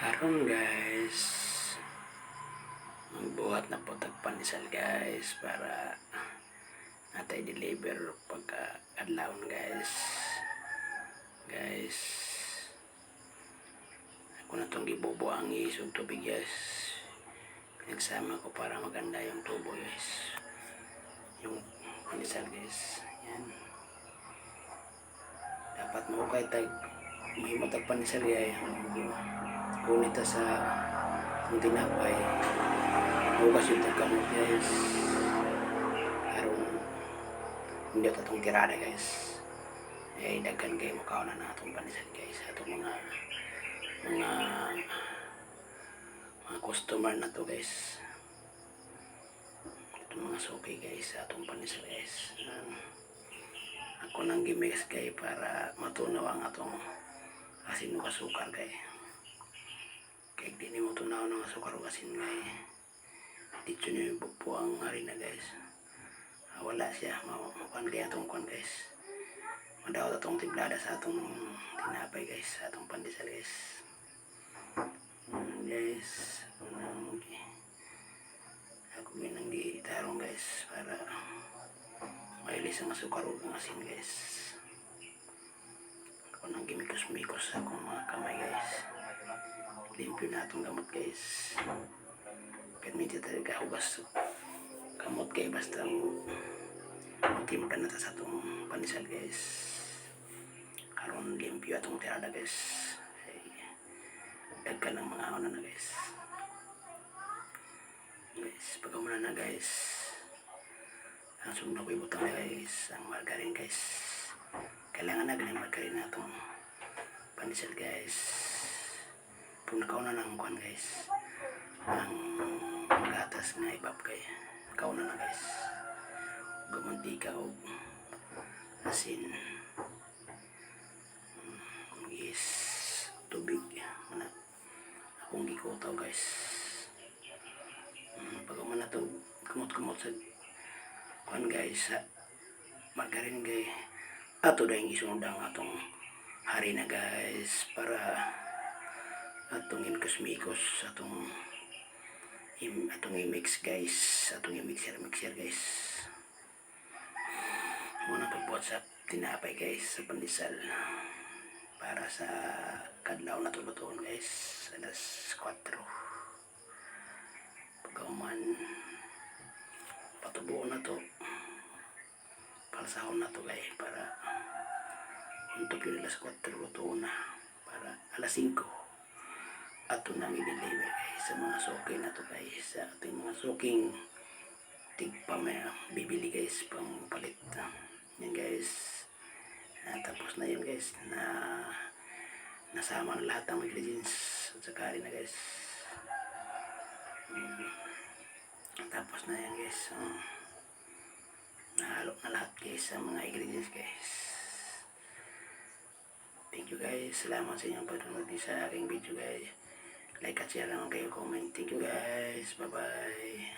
Karon guys, magbuhat na po tagpanisal guys para natay deliver pagka adlawon guys. Guys, ako na itong gibubo ang isog tubig guys. Pinagsama ko para maganda yung tubo guys. Yung panisal guys. Yan. Dapat mo kay tag may matagpan ni Saria kunit ta sa yung tinapay. Bukas yung tagkamot guys. Karong hindi ito itong tirada guys. Eh dagkan kayo makaw na natong panisan guys. Atong mga mga mga customer na to guys. Itong mga suki guys atong panisan guys. Ako nang gimix kay para matunaw ang atong asin kasukar kay tunaw ng asukar o asin kay dito niyo yung po ang harina guys. Ah, wala siya. Makuan kaya atong kuan guys. Madawat atong tiblada sa atong tinapay guys. Sa atong pandesal guys. Mm, guys. Ako nang ako ginang gitarong guys para mailis ang asukar o asin guys. Ako nang gimikos-mikos sa akong mga kamay guys limpyo na itong gamot guys. Medyo talaga hugas kamot kay basta timpla na ta sa itong panisal guys. Karon limpyo atong tirada guys. Ay dagka ng mga ano na guys. Guys pagkamuna na guys. Ang sunod ko ibutang na guys. Ang margarine guys. Kailangan na ganun margarine na itong panisal guys kung nakauna ng kuhan guys. Ang gatas na ibab kay kauna na guys. Gumantika o asin. Mm, is tubig. Mana akong gikutaw guys. Mm, pag na to kumot-kumot sa kuhan guys sa margarine gay ato dahil isunod ang atong hari na guys para atong imikos-mikos atong im, atong i-mix guys. Atong i-mixer mixer guys. Muna pagbuhat sa tinapay guys sa pandesal. Para sa kadlaw na tulutuon guys. Alas 4 pagkauman patubuon na to. Palsahon na to guys para untuk yun alas 4 lutuon na. Para alas 5 ato nang i-deliver guys sa mga suki na to guys sa ating mga suking tigpa may bibili guys pang palit yan guys. Ah, tapos na yun guys na nasama na lahat ng ingredients at saka rin na guys. Mm. tapos na yan guys. So, nahalo na lahat guys sa mga ingredients guys. Thank you guys. Salamat sa inyong panonood sa aking video guys like at share naman kayo comment thank you guys. Bye bye